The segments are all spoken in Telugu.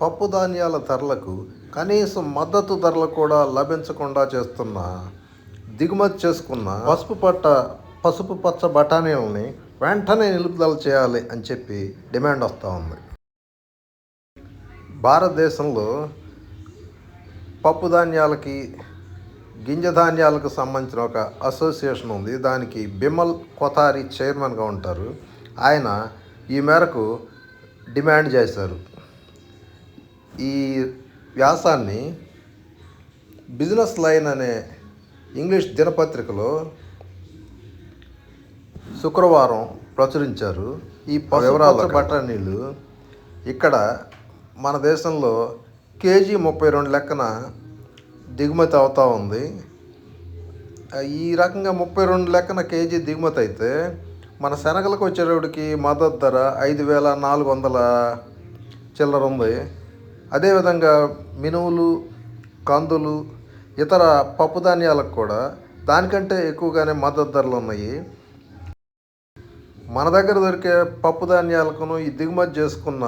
పప్పు ధాన్యాల ధరలకు కనీసం మద్దతు ధరలు కూడా లభించకుండా చేస్తున్న దిగుమతి చేసుకున్న పసుపు పట్ట పసుపు పచ్చ బఠానీలని వెంటనే నిలుపుదల చేయాలి అని చెప్పి డిమాండ్ వస్తూ ఉంది. భారతదేశంలో పప్పు ధాన్యాలకి గింజ ధాన్యాలకు సంబంధించిన ఒక అసోసియేషన్ ఉంది. దానికి బిమల్ కొతారి చైర్మన్గా ఉంటారు. ఆయన ఈ మేరకు డిమాండ్ చేశారు. ఈ వ్యాసాన్ని బిజినెస్ లైన్ అనే ఇంగ్లీష్ దినపత్రికలో శుక్రవారం ప్రచురించారు. ఈ వివరాల బఠానీలు ఇక్కడ మన దేశంలో కేజీ ముప్పై రెండు లెక్కన దిగుమతి అవుతూ ఉంది. ఈ రకంగా ముప్పై రెండు లెక్కన కేజీ దిగుమతి అయితే మన శనగలకు వచ్చేటప్పటికి మద్దతు ధర ఐదు వేల నాలుగు వందల చిల్లర ఉంది. అదేవిధంగా మినువులు కందులు ఇతర పప్పు ధాన్యాలకు కూడా దానికంటే ఎక్కువగానే మద్దతు ధరలు ఉన్నాయి. మన దగ్గర దొరికే పప్పు ధాన్యాలకును ఈ దిగుమతి చేసుకున్న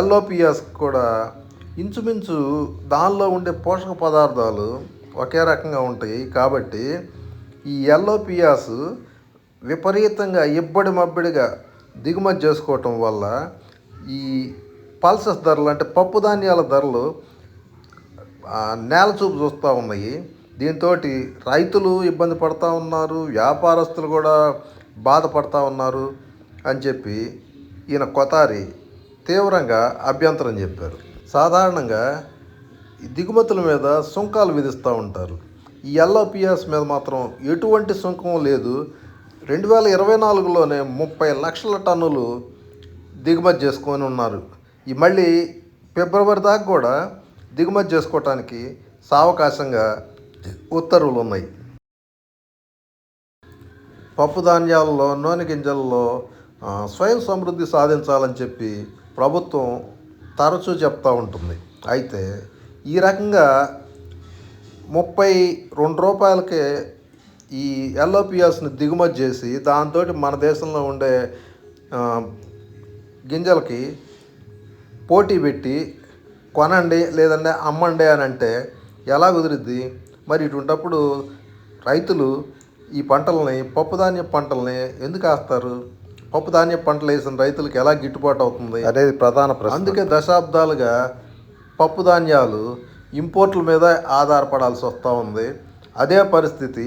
ఎల్ఓపిఎస్ కూడా ఇంచుమించు దానిలో ఉండే పోషక పదార్థాలు ఒకే రకంగా ఉంటాయి. కాబట్టి ఈ ఎల్ఓపిఎస్ విపరీతంగా ఇబ్బడి మబ్బడిగా దిగుమతి చేసుకోవటం వల్ల ఈ పల్సస్ ధరలు అంటే పప్పు ధాన్యాల ధరలు నేల చూపు చూస్తూ ఉన్నాయి. దీంతో రైతులు ఇబ్బంది పడుతూ ఉన్నారు వ్యాపారస్తులు కూడా బాధపడతా ఉన్నారు అని చెప్పి ఈయన కొతారి తీవ్రంగా అభ్యంతరం చెప్పారు. సాధారణంగా దిగుమతుల మీద సుంకాలు విధిస్తూ ఉంటారు. ఈ ఎల్ఓపిఎస్ మీద మాత్రం ఎటువంటి సుంకం లేదు. రెండు వేల ఇరవై నాలుగులోనే ముప్పై లక్షల టన్నులు దిగుమతి చేసుకొని ఉన్నారు. ఈ మళ్ళీ ఫిబ్రవరి దాకా కూడా దిగుమతి చేసుకోవటానికి సావకాశంగా ఉత్తర్వులు ఉన్నాయి. పప్పు ధాన్యాలలో నూనె గింజల్లో స్వయం సమృద్ధి సాధించాలని చెప్పి ప్రభుత్వం తరచూ చెప్తూ ఉంటుంది. అయితే ఈ రకంగా ముప్పై రెండు రూపాయలకే ఈ ఎల్ఓపిఎస్ని దిగుమతి చేసి దాంతో మన దేశంలో ఉండే గింజలకి పోటీ పెట్టి కొనండి లేదంటే అమ్మండి అని అంటే ఎలా కుదిరిద్ది? మరి ఇటువంటప్పుడు రైతులు ఈ పంటలని పప్పుధాన్య పంటల్ని ఎందుకు వేస్తారు పప్పుధాన్య పంటలు వేసిన రైతులకు ఎలా గిట్టుబాటు అవుతుంది? అనేది ప్రధాన ప్రశ్న. అందుకే దశాబ్దాలుగా పప్పు ధాన్యాలు ఇంపోర్ట్ల మీద ఆధారపడాల్సి వస్తూ ఉంది. అదే పరిస్థితి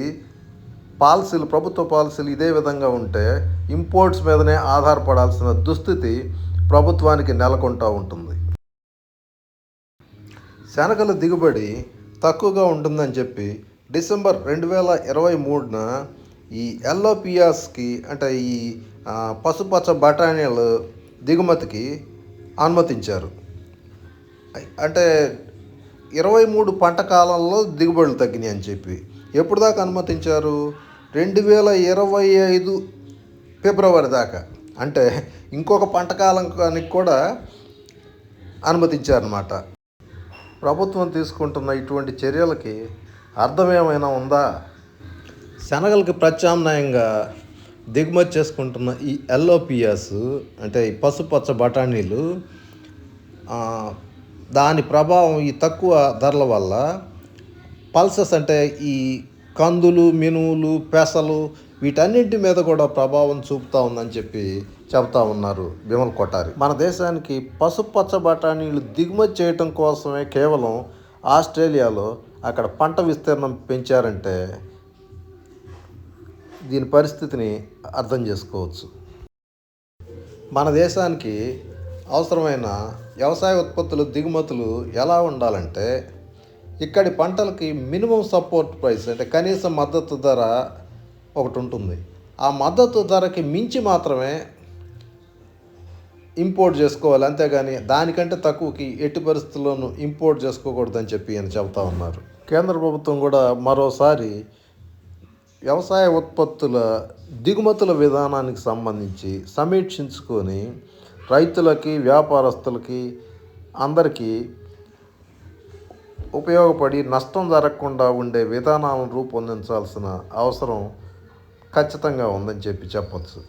పాలసీలు ప్రభుత్వ పాలసీలు ఇదే విధంగా ఉంటే ఇంపోర్ట్స్ మీదనే ఆధారపడాల్సిన దుస్థితి ప్రభుత్వానికి నెలకొంటూ ఉంటుంది. శనగల దిగుబడి తక్కువగా ఉంటుందని చెప్పి డిసెంబర్ రెండు వేల ఇరవై మూడున ఈ ఎల్ఓపిఎస్కి అంటే ఈ పసుపచ్చ బఠానీలు దిగుమతికి అనుమతించారు. అంటే ఇరవై మూడు పంట కాలంలో దిగుబడులు తగ్గినాయి అని చెప్పి. ఎప్పుడు దాకా అనుమతించారు? రెండు వేల ఇరవై ఐదు ఫిబ్రవరి దాకా. అంటే ఇంకొక పంటకాలానికి కూడా అనుమతించారన్నమాట. ప్రభుత్వం తీసుకుంటున్న ఇటువంటి చర్యలకి అర్థం ఏమైనా ఉందా? శనగలకి ప్రత్యామ్నాయంగా దిగుమతి చేసుకుంటున్న ఈ ఎల్ఓపిఎస్ అంటే ఈ పసుపచ్చ బఠానీలు దాని ప్రభావం ఈ తక్కువ ధరల వల్ల పల్సెస్ అంటే ఈ కందులు మినువులు పెసలు వీటన్నింటి మీద కూడా ప్రభావం చూపుతా ఉందని చెప్పి చెప్తా ఉన్నారు విమల్ కొట్టారి మన దేశానికి పసుపచ్చ బఠానీలు దిగుమతి చేయటం కోసమే కేవలం ఆస్ట్రేలియాలో అక్కడ పంట విస్తీర్ణం పెంచారంటే దీని పరిస్థితిని అర్థం చేసుకోవచ్చు. మన దేశానికి అవసరమైన వ్యవసాయ ఉత్పత్తులు దిగుమతులు ఎలా ఉండాలంటే ఇక్కడి పంటలకి మినిమం సపోర్ట్ ప్రైస్ అంటే కనీస మద్దతు ధర ఒకటి ఉంటుంది. ఆ మద్దతు ధరకి మించి మాత్రమే ఇంపోర్ట్ చేసుకోవాలి. అంతేగాని దానికంటే తక్కువకి ఎట్టి పరిస్థితుల్లోనూ ఇంపోర్ట్ చేసుకోకూడదని చెప్పి ఆయన చెబుతా ఉన్నారు. కేంద్ర ప్రభుత్వం కూడా మరోసారి వ్యవసాయ ఉత్పత్తుల దిగుమతుల విధానానికి సంబంధించి సమీక్షించుకొని రైతులకి వ్యాపారస్తులకి అందరికీ ఉపయోగపడి నష్టం జరగకుండా ఉండే విధానాలను రూపొందించాల్సిన అవసరం ఖచ్చితంగా ఉందని చెప్పి చెప్పచ్చు.